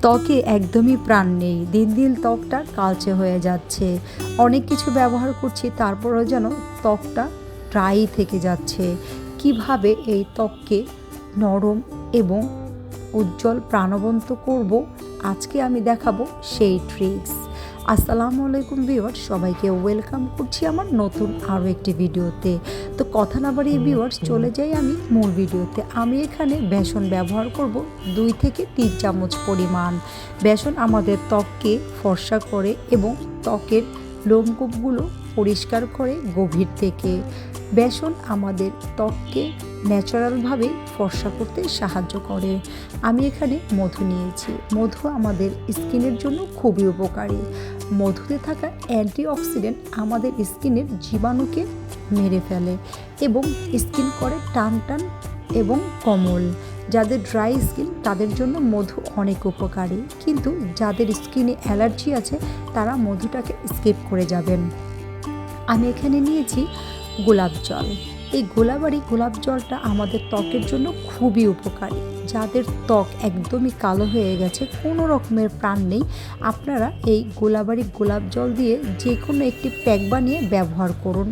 ত্বকে একদমই প্রাণ নেই। দিন দিন ত্বকটা কালচে হয়ে যাচ্ছে। অনেক কিছু ব্যবহার করছি, তারপরেও যেন ত্বকটা ড্রাই থেকে যাচ্ছে। কীভাবে এই ত্বককে নরম এবং উজ্জ্বল প্রাণবন্ত করব, আজকে আমি দেখাবো সেই ট্রিক্স। আসসালামু আলাইকুম ভিওয়ার্স সবাইকে ওয়েলকাম করছি আমার নতুন আরও একটি ভিডিওতে। তো কথা না বাড়িয়ে ভিওয়ার্স চলে যাই আমি মূল ভিডিওতে। আমি এখানে বেসন ব্যবহার করব দুই থেকে তিন চামচ পরিমাণ। বেসন আমাদের ত্বককে ফর্সা করে এবং ত্বকের লোমকূপগুলো পরিষ্কার করে গভীর থেকে বেসন আমাদের ত্বককে ন্যাচারালভাবে ফর্সা করতে সাহায্য করে। আমি এখানে মধু নিয়েছি। মধু আমাদের স্কিনের জন্য খুবই উপকারী। মধুতে থাকা অ্যান্টিঅক্সিডেন্ট আমাদের স্কিনের জীবাণুকে মেরে ফেলে এবং স্কিন করে টান টান এবং কমল। যাদের ড্রাই স্কিন তাদের জন্য মধু অনেক উপকারী। কিন্তু যাদের স্কিনে অ্যালার্জি আছে তারা মধুটাকে স্কিপ করে যাবেন। আমি এখানে নিয়েছি গোলাপ জল। এই গোলাবাড়ি গোলাপ জলটা আমাদের ত্বকের জন্য খুবই উপকারী। যাদের ত্বক একদমই কালো হয়ে গেছে কোনো রকমের প্রাণ নেই আপনারা এই গোলাবাড়ি গোলাপ জল দিয়ে যে কোনো একটি প্যাক বানিয়ে ব্যবহার করুন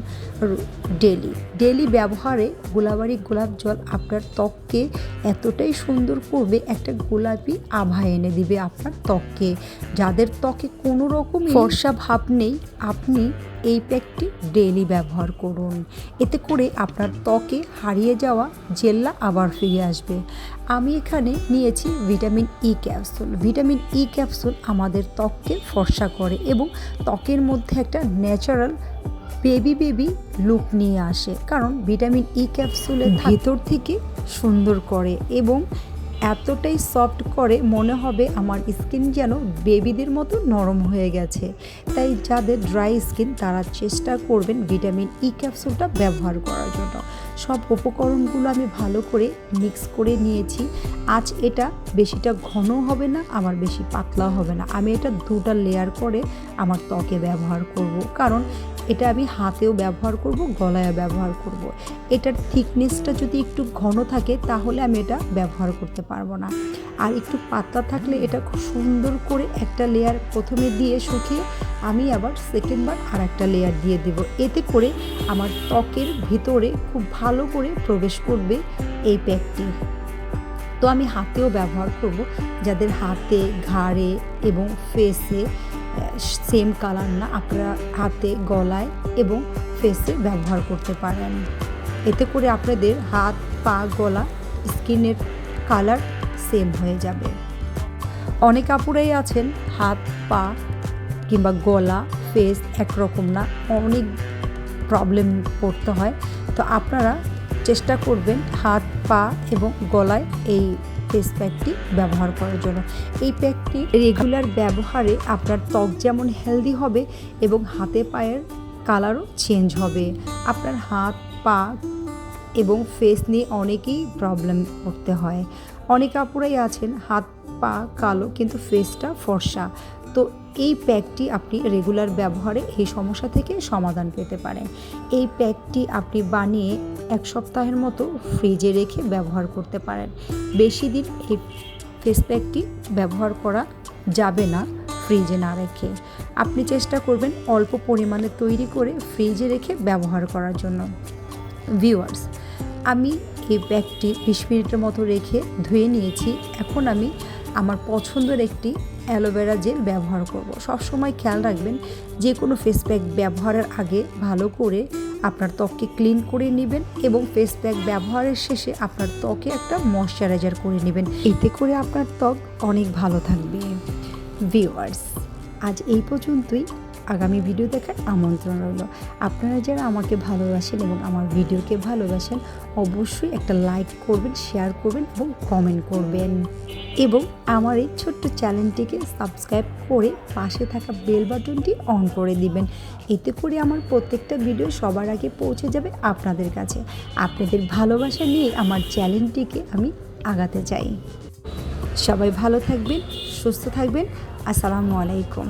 ডেলি। ডেলি ব্যবহারে গোলাবাড়ি গোলাপ জল আপনার ত্বককে এতটাই সুন্দর করবে একটা গোলাপি আভা এনে দিবে আপনার ত্বককে। যাদের ত্বকে কোনো রকম ফর্সা ভাব নেই আপনি এই প্যাকটি ডেলি ব্যবহার করুন। এতে করে আপনার ত্বকে হারিয়ে যাওয়া জেল্লা আবার ফিরে আসবে। আমি এখানে নিয়েছি vitamin E capsule. Vitamin E capsule আমাদের ত্বককে ফর্সা করে এবং ত্বকের মধ্যে একটা ন্যাচারাল বেবি বেবি লুক নিয়ে আসে। কারণ ভিটামিন ই ক্যাপসুলের ভেতর থেকে সুন্দর করে এবং এতটাই সফট করে মনে হবে আমার স্কিন যেন বেবিদের মতো নরম হয়ে গেছে। তাই যাদের ড্রাই স্কিন তারা চেষ্টা করবেন ভিটামিন ই ক্যাপসুলটা ব্যবহার করার জন্য। সব উপকরণগুলো আমি ভালো করে মিক্স করে নিয়েছি। আজ এটা বেশিটা ঘন হবে না আমার বেশি পাতলা হবে না। আমি এটা দুটা লেয়ার করে আমার ত্বকে ব্যবহার করব। কারণ এটা আমি হাতেও ব্যবহার করব গলায় ব্যবহার করব। এটার থিকনেসটা যদি একটু ঘন থাকে, তাহলে আমি এটা ব্যবহার করতে পারব না। আর একটু পাতলা থাকলে এটা খুব সুন্দর করে একটা লেয়ার প্রথমে দিয়ে শুকিয়ে আমি আবার সেকেন্ডবার আর একটা লেয়ার দিয়ে দেব। এতে করে আমার ত্বকের ভিতরে খুব ভালো করে প্রবেশ করবে এই প্যাকটি তো আমি হাতেও ব্যবহার করব, যাদের হাতে, ঘাড়ে এবং ফেসে সেম কালার না, আপনারা হাতে, গলায় এবং ফেসে ব্যবহার করতে পারেন। এতে করে আপনাদের হাত, পা, গলা, স্কিনের কালার সেম হয়ে যাবে। অনেক আপুরাই আছেন, হাত, পা কিংবা গলা ফেস একরকম না, অনেক প্রবলেম পড়তে হয়। তো আপনারা চেষ্টা করবেন হাত, পা এবং গলায় এই ফেস প্যাকটি ব্যবহার করার জন্য। এই প্যাকটি রেগুলার ব্যবহারে আপনার ত্বক যেমন হেলদি হবে এবং হাতে পায়ের কালারও চেঞ্জ হবে। আপনার হাত, পা এবং ফেস নিয়ে অনেকেই প্রবলেম করতে হয়। অনেক আপুরাই আছেন, হাত, পা কালো কিন্তু ফেসটা ফর্সা। তো এই প্যাকটি আপনি রেগুলার ব্যবহারে এই সমস্যা থেকে সমাধান পেতে পারেন। এই প্যাকটি আপনি বানিয়ে এক সপ্তাহের মতো ফ্রিজে রেখে ব্যবহার করতে পারেন। বেশি দিন এই ফেস প্যাকটি ব্যবহার করা যাবে না ফ্রিজে না রেখে। আপনি চেষ্টা করবেন অল্প পরিমাণে তৈরি করে ফ্রিজে রেখে ব্যবহার করার জন্য। ভিউয়ার্স আমি এই ব্যাগটি বিশ মিনিটের মতো রেখে ধুয়ে নিয়েছি। এখন আমি আমার পছন্দের একটি অ্যালোভেরা জেল ব্যবহার করব। সব সময় খেয়াল রাখবেন, যে কোনো ফেস প্যাক ব্যবহারের আগে ভালো করে আপনার ত্বককে ক্লিন করে নেবেন এবং ফেস প্যাক ব্যবহারের শেষে আপনার ত্বকে একটা ময়শ্চারাইজার করে নেবেন। এতে করে আপনার ত্বক অনেক ভালো থাকবে। ভিউয়ার্স আজ এই পর্যন্তই। আগামী ভিডিও দেখার আমন্ত্রণ রইল। আপনারা যারা আমাকে ভালোবাসেন এবং আমার ভিডিওকে ভালোবাসেন, অবশ্যই একটা লাইক করবেন শেয়ার করবেন এবং কমেন্ট করবেন। এবং আমার এই ছোট্ট চ্যানেলটিকে সাবস্ক্রাইব করে পাশে থাকা বেল বাটনটি অন করে দিবেন। এতে করে আমার প্রত্যেকটা ভিডিও সবার আগে পৌঁছে যাবে আপনাদের কাছে। আপনাদের ভালোবাসা নিয়ে আমার চ্যানেলটিকে আমি আগাতে চাই। সবাই ভালো থাকবেন, সুস্থ থাকবেন। আসসালামু আলাইকুম।